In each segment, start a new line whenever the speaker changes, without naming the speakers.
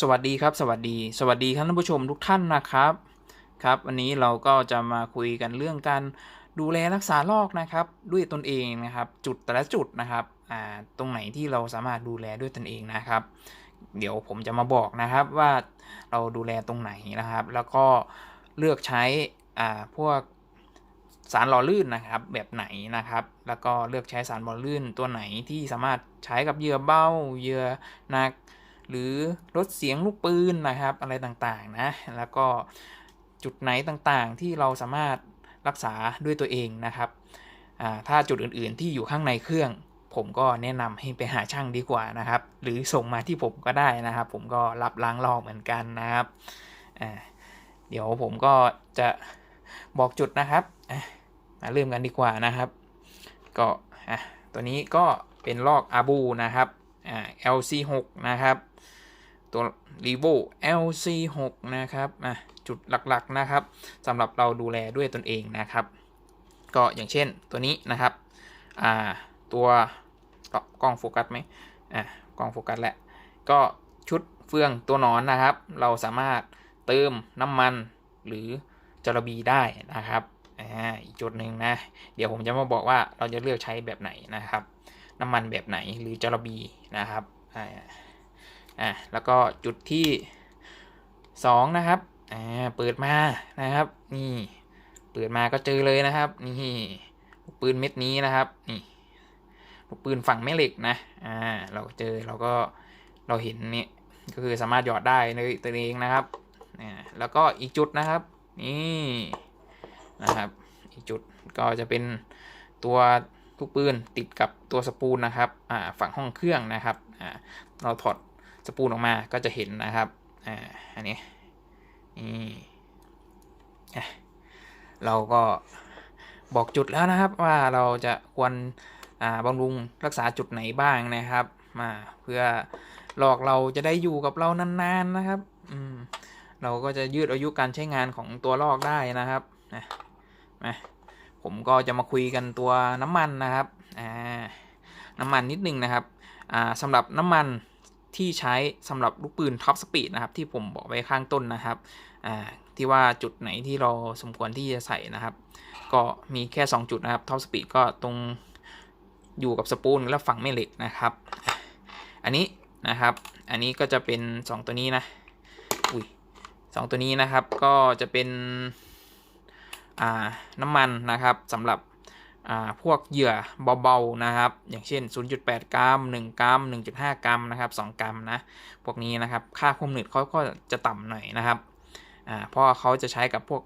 สวัสดีครับ สวัสดี สวัสดีท่านผู้ชมทุกท่านนะครับครับ วันนี้เราก็จะมาคุยกันเรื่องการดูแลรักษาลอกนะครับ ด้วยตนเองนะครับ จุดแต่ละจุดนะครับอ่าตรงไหนที่เราสามารถดูแลด้วยตนเองนะครับ เดี๋ยวผมจะมาบอกนะครับว่าเราดูแลตรงไหนนะครับ แล้วก็เลือกใช้อ่าพวกสารหล่อลื่นนะครับ แบบไหนนะครับ แล้วก็เลือกใช้สารหล่อลื่นตัวไหนที่สามารถใช้กับเหยื่อเบ้าเหยื่อนัก หรือลดเสียงลูกปืนนะครับอะไรต่างๆนะแล้วก็จุดไหนต่างๆ ที่เราสามารถรักษาด้วยตัวเองนะครับถ้าจุดอื่นๆที่อยู่ข้างในเครื่อง ผมก็แนะนำให้ไปหาช่างดีกว่านะครับ หรือส่งมาที่ผมก็ได้นะครับ ผมก็รับล้างลอกเหมือนกันนะครับเดี๋ยวผมก็จะบอกจุดนะครับมาเริ่มกันดีกว่านะครับ ก็ตัวนี้ก็เป็นลอกอาบูนะครับ อ่า LC6 นะครับตัว r e v o LC6 นะครับอะจุดหลักๆนะครับสำหรับเราดูแลด้วยตนเองนะครับ ก็อย่างเช่นตัวนี้นะครับอ่าตัวกล้องโฟกัสไหมอะกล้องโฟกัสแหละ ก็ชุดเฟืองตัวนอนนะครับ เราสามารถเติมน้ำมันหรือจระบีได้นะครับอ่าอีกจุดหนึ่งนะ เดี๋ยวผมจะมาบอกว่าเราจะเลือกใช้แบบไหนนะครับ น้ำมันแบบไหนหรือจระบีนะครับอ่าอะแล้วก็จุดที่สองนะครับอ่าเปิดมานะครับนี่เปิดมาก็เจอเลยนะครับนี่ลูกปืนเม็ดนี้นะครับนี่ลูกปืนฝั่งแม่เหล็กนะอ่าเราเจอเราก็เราเห็นนี่ก็คือสามารถหยอดได้ในตัวเองนะครับอ่แล้วก็อีกจุดนะครับนี่นะครับอีกจุดก็จะเป็นตัว ลูกปืนติดกับตัวสปูลนะครับฝั่งห้องเครื่องนะครับเราถอดสปูลออกมาก็จะเห็นนะครับออันนี้นี่เราก็บอกจุดแล้วนะครับว่าเราจะควรบำรุงรักษาจุดไหนบ้างนะครับมาเพื่อหลอกเราจะได้อยู่กับเรานานๆนะครับอืมเราก็จะยืดอายุการใช้งานของตัวลอกได้นะครับนะมา ผมก็จะมาคุยกันตัวน้ำมันนะครับอ่าน้ำมันนิดนึงนะครับอ่าสำหรับน้ำมันที่ใช้สำหรับลูกปืนท็อปสปีดนะครับ ที่ผมบอกไว้ข้างต้นนะครับอ่าที่ว่าจุดไหนที่เราสมควรที่จะใส่นะครับ ก็มีแค่ 2 จุดนะครับท็อปสปีดก็ตรงอยู่กับสปูลและฝั่งแม่เหล็กนะครับ อันนี้นะครับ อันนี้ก็จะเป็น 2 ตัวนี้นะ อุ้ยสตัวนี้นะครับ ก็จะเป็น น้ำมันนะครับสำหรับพวกเหยื่อเบาๆนะครับ อย่างเช่น 0.8 กรัม 1 กรัม 1.5 กรัมนะครับ 2 กรัมนะ พวกนี้นะครับ ค่าความหนืดเขาก็จะต่ำหน่อยนะครับเพราะเขาจะใช้กับพวก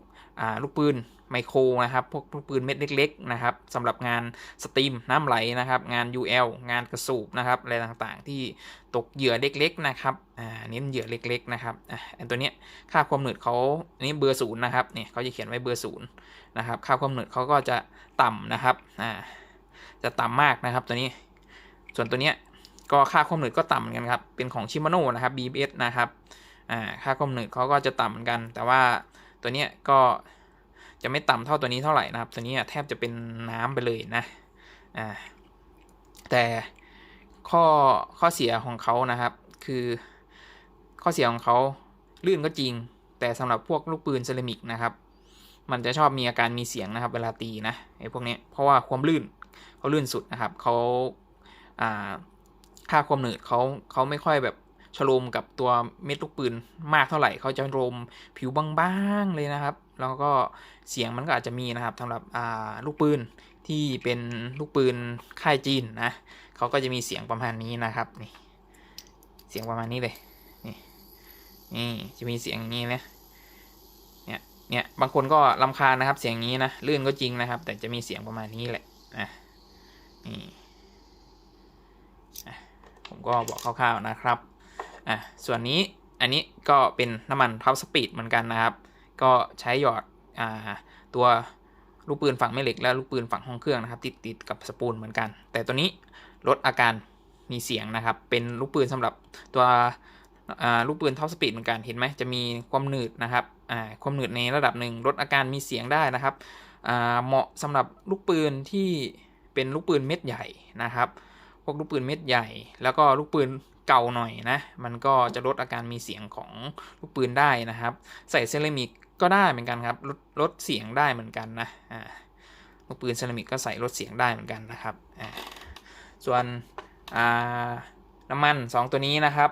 ลูกปืน ไมโครนะครับ พวกปืนเม็ดเล็กๆนะครับสำหรับงานสตรีมน้ำไหลนะครับ งาน UL งานกระสูบนะครับอะไรต่างๆ ที่ตกเหยื่อเล็กๆนะครับอ่าเน้นเหยื่อเล็กๆนะครับอ่าอันตัวเนี้ยค่าความหนืดเขาอันนี้เบอร์ศูนย์นะครับเนี่ยเขาจะเขียนไว้เบอร์ศูนย์นะครับค่าความหนืดเขาก็จะต่ำนะครับอ่าจะต่ำมากนะครับตัวนี้ส่วนตัวเนี้ยก็ค่าความหนืดก็ต่ำเหมือนกันครับเป็นของชิมาโน่นะครับ BBS นะครับอ่าค่าความหนืดเขาก็จะต่ำเหมือนกัน แต่ว่าตัวเนี้ยก็ จะไม่ต่ำเท่าตัวนี้เท่าไหร่นะครับ ตัวนี้แทบจะเป็นน้ำไปเลยนะอ่าแต่ข้อข้อเสียของเขานะครับ คือข้อเสียของเขาลื่นก็จริง แต่สำหรับพวกลูกปืนเซรามิกนะครับ มันจะชอบมีอาการมีเสียงนะครับ เวลาตีนะไอ้พวกนี้เพราะว่าความลื่นเขาลื่นสุดนะครับเขาอ่าค่าความหนืดเขาเขาไม่ค่อยแบบชโลมกับตัวเม็ดลูกปืนมากเท่าไหร่เขาจะโลมผิวบางๆเลยนะครับ แล้วก็เสียงมันก็อาจจะมีนะครับสำหรับลูกปืนที่เป็นลูกปืนค่ายจีนนะเขาก็จะมีเสียงประมาณนี้นะครับนี่เสียงประมาณนี้เลยนี่นี่จะมีเสียงนี้นะเนี่ยเนี่ยบางคนก็ลำคาญนะครับ เสียงนี้นะลื่นก็จริงนะครับ แต่จะมีเสียงประมาณนี้แหละอะนี่ผมก็บอกคร่าวๆนะครับอะส่วนนี้อันนี้ก็เป็นน้ำมันท็อปสปีดเหมือนกันนะครับ ก็ใช้หยอดอตัวลูกปืนฝั่งแม่เหล็กและลูกปืนฝั่งห้องเครื่องนะครับ ติดติดกับสปูลเหมือนกัน แต่ตัวนี้ลดอาการมีเสียงนะครับ เป็นลูกปืนสำหรับตัวลูกปืนท็อปสปีดเหมือนกันเห็นไหมจะมีความหนืดนะครับความหนืดในระดับหนึ่งลดอาการมีเสียงได้นะครับเหมาะสำหรับลูกปืนที่เป็นลูกปืนเม็ดใหญ่นะครับพวกลูกปืนเม็ดใหญ่ แล้วก็ลูกปืนเก่าหน่อยนะมันก็จะลดอาการมีเสียงของลูกปืนได้นะครับ ใส่เซรามิก ก็ได้เหมือนกันครับลดลดเสียงได้เหมือนกันนะอ่าลูกปืนเซรามิกก็ใส่ลดเสียงได้เหมือนกันนะครับอ่าส่วนอ่าน้ำมัน 2 ตัวนี้นะครับ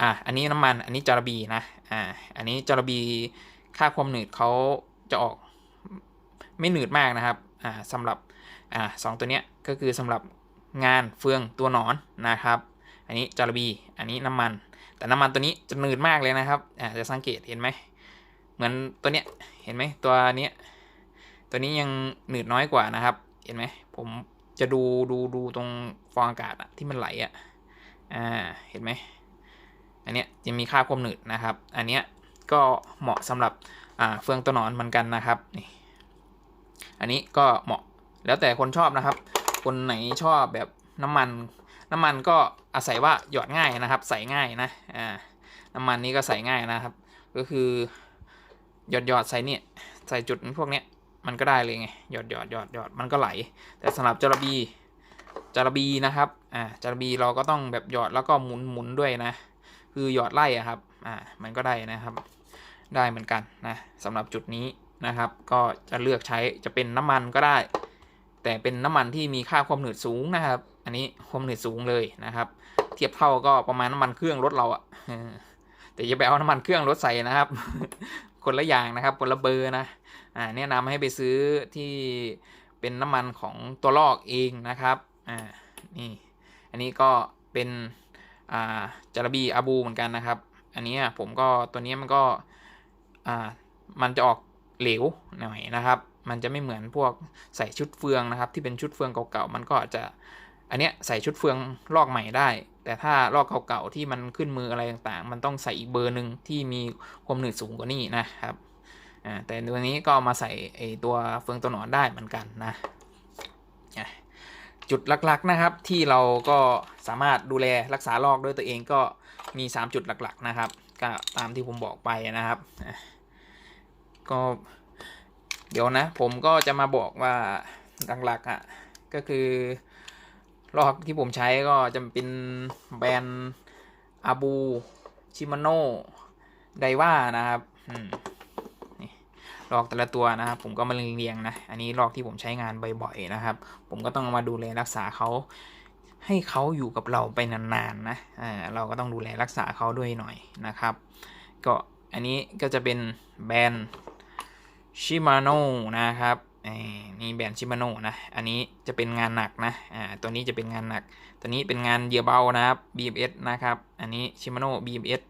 อ่าอันนี้น้ำมันอันนี้จารบีนะอ่าอันนี้จารบีค่าความหนืดเขาจะออกไม่หนืดมากนะครับอ่าสำหรับอ่าสองตัวเนี้ยก็คือสำหรับงานเฟืองตัวหนอนนะครับ อันนี้จารบี อันนี้น้ำมัน แต่น้ำมันตัวนี้จะหนืดมากเลยนะครับอ่าจะสังเกตเห็นไหม เหมือนตัวเนี้ยเห็นไหมตัวเนี้ยตัวนี้ยังหนืดน้อยกว่านะครับ เห็นไหมผมจะดูดูดูตรงฟองอากาศที่มันไหลอะอ่าเห็นไหมอันเนี้ยจะมีค่าความหนืดนะครับ อันเนี้ยก็เหมาะสำหรับอ่าเฟืองตัวนอนเหมือนกันนะครับนี่อันนี้ก็เหมาะแล้วแต่คนชอบนะครับ คนไหนชอบแบบน้ำมัน น้ำมันก็อาศัยว่าหยอดง่ายนะครับ ใส่ง่ายนะอ่าน้ำมันนี้ก็ใส่ง่ายนะครับ ก็คือ หยอดหยอดใส่เนี่ยใส่จุดพวกเนี้ยมันก็ได้เลยไงหยอดหยอดหยอดหยอดมันก็ไหล แต่สำหรับจระบีจระบีนะครับอ่าจระบีเราก็ต้องแบบหยอดแล้วก็หมุนหมุนด้วยนะ คือหยอดไล่อะครับอ่ามันก็ได้นะครับ ได้เหมือนกันนะสำหรับจุดนี้นะครับ ก็จะเลือกใช้จะเป็นน้ำมันก็ได้ แต่เป็นน้ำมันที่มีค่าความหนืดสูงนะครับ อันนี้ความหนืดสูงเลยนะครับ เทียบเท่าก็ประมาณน้ำมันเครื่องรถเราอะแต่อย่าไปเอาน้ำมันเครื่องรถใส่นะครับ คนละอย่างนะครับคนละเบอร์นะอ่าแนะนำให้ไปซื้อที่เป็นน้ำมันของตัวลอกเองนะครับอ่านี่อันนี้ก็เป็นอ่าจาระบีอาบูเหมือนกันนะครับ อันนี้ผมก็ตัวนี้มันก็อ่ามันจะออกเหลวหน่อยนะครับ มันจะไม่เหมือนพวกใส่ชุดเฟืองนะครับ ที่เป็นชุดเฟืองเก่าๆมันก็อาจจะอันเนี้ยใส่ชุดเฟืองลอกใหม่ได้ แต่ถ้าลอกเก่าๆที่มันขึ้นมืออะไรต่างๆ มันต้องใส่อีกเบอร์หนึ่งที่มีความหนืดสูงกว่านี้นะครับแต่ตัวนี้ก็มาใส่ไอตัวเฟืองตัวหนอนได้เหมือนกันนะจุดหลักๆนะครับที่เราก็สามารถดูแลรักษาลอกด้วยตัวเองก็มี 3 จุดหลักๆนะครับ ก็ตามที่ผมบอกไปนะครับก็เดี๋ยวนะผมก็จะมาบอกว่าหลักๆอะก็คือ ลอกที่ผมใช้ก็จะเป็นแบรนด์อาบูชิมาโน่ไดว่านะครับนี่ลอกแต่ละตัวนะครับ ผมก็มาเรียงๆนะ อันนี้ลอกที่ผมใช้งานบ่อยๆนะครับ ผมก็ต้องมาดูแลรักษาเขาให้เขาอยู่กับเราไปนานๆนะเราก็ต้องดูแลรักษาเขาด้วยหน่อยนะครับ ก็อันนี้ก็จะเป็นแบรนด์ชิมาโน่นะครับ นี่แบรนด์ชิมาโน่นะ อันนี้จะเป็นงานหนักนะ อ่า ตัวนี้จะเป็นงานหนัก ตัวนี้เป็นงานเยือเบานะครับ BMS นะครับ อันนี้ชิมาโน่ BMS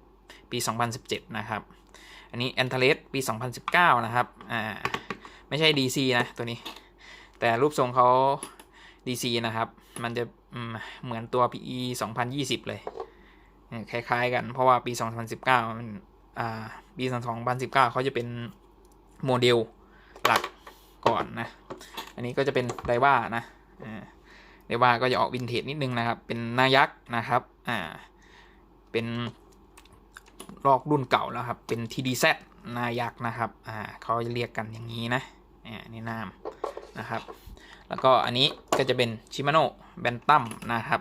ปี 2017 นะครับ อันนี้ a n t a l e s ปี 2019 นะครับ อ่า ไม่ใช่ DC นะตัวนี้ แต่รูปทรงเขา DC นะครับ มันจะเหมือนตัว PE 2020 เลย คล้ายๆ กัน เพราะว่าปี 2019 มัน อ่า ปี 2019 เขาจะเป็นโมเดลหลัก ก่อนนะ อันนี้ก็จะเป็นไดว่านะไดว่าก็จะออกวินเทจนิดนึงนะครับ เป็นนายักษ์นะครับ อ่า เป็นลอกรุ่นเก่าแล้วครับ เป็น TDZ นายักษ์นะครับ อ่าเขาจะเรียกกันอย่างนี้นะอ่านี่นามนะครับ แล้วก็อันนี้ก็จะเป็นชิมาโน่แบนตัมนะครับ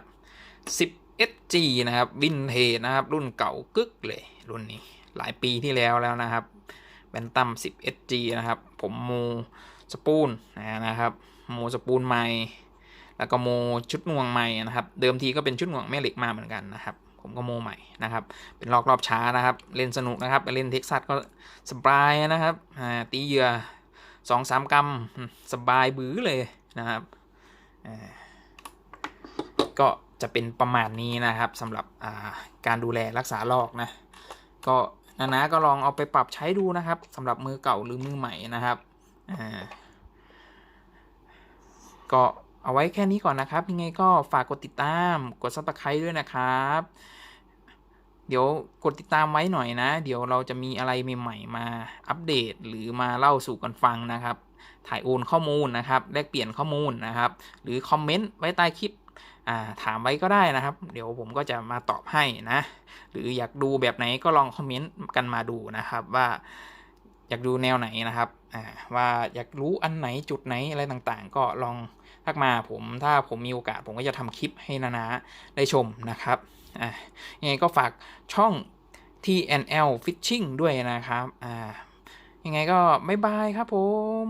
10 SG นะครับ วินเทจนะครับ รุ่นเก่ากึกเลย รุ่นนี้หลายปีที่แล้วแล้วนะครับแบนตัม 10 SG นะครับ ผมมู สปูนนะครับโมสปูนใหม่ แล้วก็โมชุดน่วงใหม่นะครับ เดิมทีก็เป็นชุดน่วงแม่เหล็กมาเหมือนกันนะครับ ผมก็โมใหม่นะครับ เป็นลอกรอบช้านะครับ เล่นสนุกนะครับไปเล่นเท็กซัสก็สบายนะครับตีเหยื่อสองสามกรัมสบายบื้อเลยนะครับก็จะเป็นประมาณนี้นะครับสำหรับการดูแลรักษาลอกนะ ก็นานะก็ลองเอาไปปรับใช้ดูนะครับสำหรับมือเก่าหรือมือใหม่นะครับ อ่าก็เอาไว้แค่นี้ก่อนนะครับ ยังไงก็ฝากกดติดตาม กดซับสไครต์ด้วยนะครับ เดี๋ยวกดติดตามไว้หน่อยนะ เดี๋ยวเราจะมีอะไรใหม่ๆมาอัปเดตหรือมาเล่าสู่กันฟังนะครับ ถ่ายโอนข้อมูลนะครับ แลกเปลี่ยนข้อมูลนะครับ หรือคอมเมนต์ไว้ใต้คลิปถามไว้ก็ได้นะครับ เดี๋ยวผมก็จะมาตอบให้นะ หรืออยากดูแบบไหนก็ลองคอมเมนต์กันมาดูนะครับว่า อยากดูแนวไหนนะครับว่าอยากรู้อันไหนจุดไหนอะไรต่างๆ ก็ลองทักมาผมถ้าผมมีโอกาสผมก็จะทำคลิปให้นานาได้ชมนะครับอะยังไงก็ฝากช่อง TNL Fishing ด้วยนะครับอ่ายังไงก็บ๊ายบายครับผม